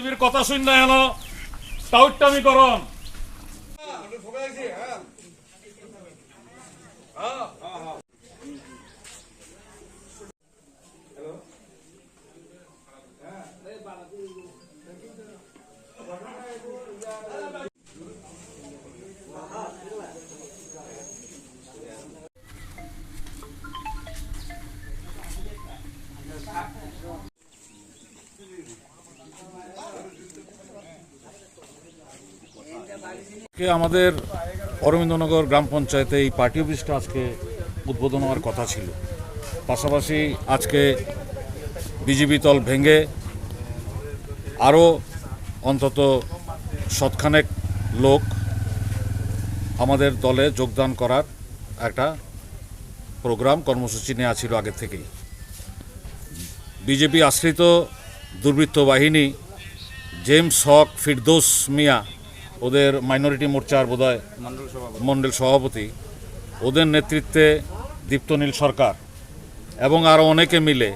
বিজেপির কথা শুন না এলো টাউটটামি করন আমাদের অরবিন্দনগর গ্রাম পঞ্চায়েতে এই পার্টি অফিসটা আজকে উদ্বোধন হওয়ার কথা ছিল। পাশাপাশি আজকে বিজেপি দল ভেঙে আরও অন্তত শতখানেক লোক আমাদের দলে যোগদান করার একটা প্রোগ্রাম কর্মসূচি নেওয়া ছিল আগে থেকেই। বিজেপি আশ্রিত দুর্বৃত্ত বাহিনী জেমস হক ফিরদোস মিয়া ওদের মাইনরিটি মোর্চার বোধহয় মণ্ডল সভাপতি। ওদের নেতৃত্বে দীপ্তনীল সরকার এবং আরও অনেকে মিলে,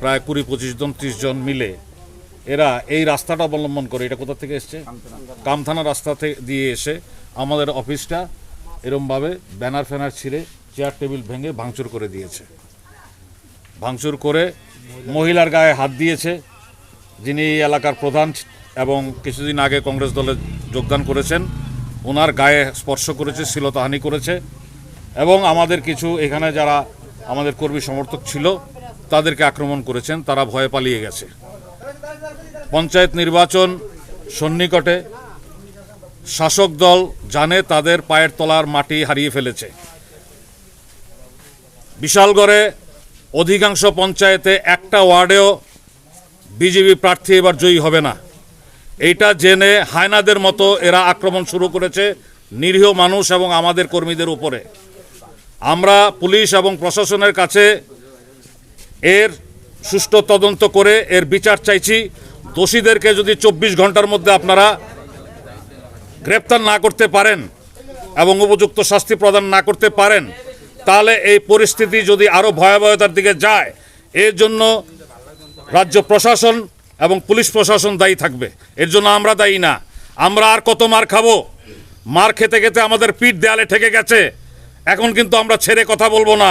প্রায় কুড়ি পঁচিশ জন, ত্রিশ জন মিলে এরা এই রাস্তাটা অবলম্বন করে। এটা কোথা থেকে এসছে? কামথানা রাস্তা থেকে দিয়ে এসে আমাদের অফিসটা এরমভাবে ব্যানার ফ্যানার ছিঁড়ে, চেয়ার টেবিল ভেঙে ভাঙচুর করে দিয়েছে। ভাঙচুর করে মহিলার গায়ে হাত দিয়েছে। যিনি এলাকার প্রধান এবং কিছুদিন আগে কংগ্রেস দলে যোগদান করেছেন, ওনার গায়ে স্পর্শ করেছে, শ্লীলতাহানি করেছে এবং আমাদের কিছু এখানে যারা আমাদের কর্মী সমর্থক ছিল, তাদেরকে আক্রমণ করেছেন, তারা ভয়ে পালিয়ে গেছে। পঞ্চায়েত নির্বাচন সন্নিকটে শাসক দল জানে তাদের পায়ের তলার মাটি হারিয়ে ফেলেছে। বিশালগড়ে অধিকাংশ পঞ্চায়েতে একটা ওয়ার্ডেও বিজেপি প্রার্থী এবার জয়ী হবে না। এইটা জেনে হায়নাদের মতো এরা আক্রমণ শুরু করেছে, নিরীহ মানুষ এবং আমাদের কর্মীদের উপরে। আমরা পুলিশ এবং প্রশাসনের কাছে এর সুষ্ঠু তদন্ত করে এর বিচার চাইছি। দোষীদেরকে যদি চব্বিশ ঘণ্টার মধ্যে আপনারা গ্রেপ্তার না করতে পারেন এবং উপযুক্ত শাস্তি প্রদান না করতে পারেন, তাহলে এই পরিস্থিতি যদি আরও ভয়াবহতার দিকে যায়, এর জন্য রাজ্য প্রশাসন এবং পুলিশ প্রশাসন দায়ী থাকবে। এর জন্য আমরা দায়ী না। আমরা আর কত মার খাব? মার খেতে খেতে আমাদের পিঠ দেয়ালে ঠেকে গেছে। এখন কিন্তু আমরা ছেড়ে কথা বলব না।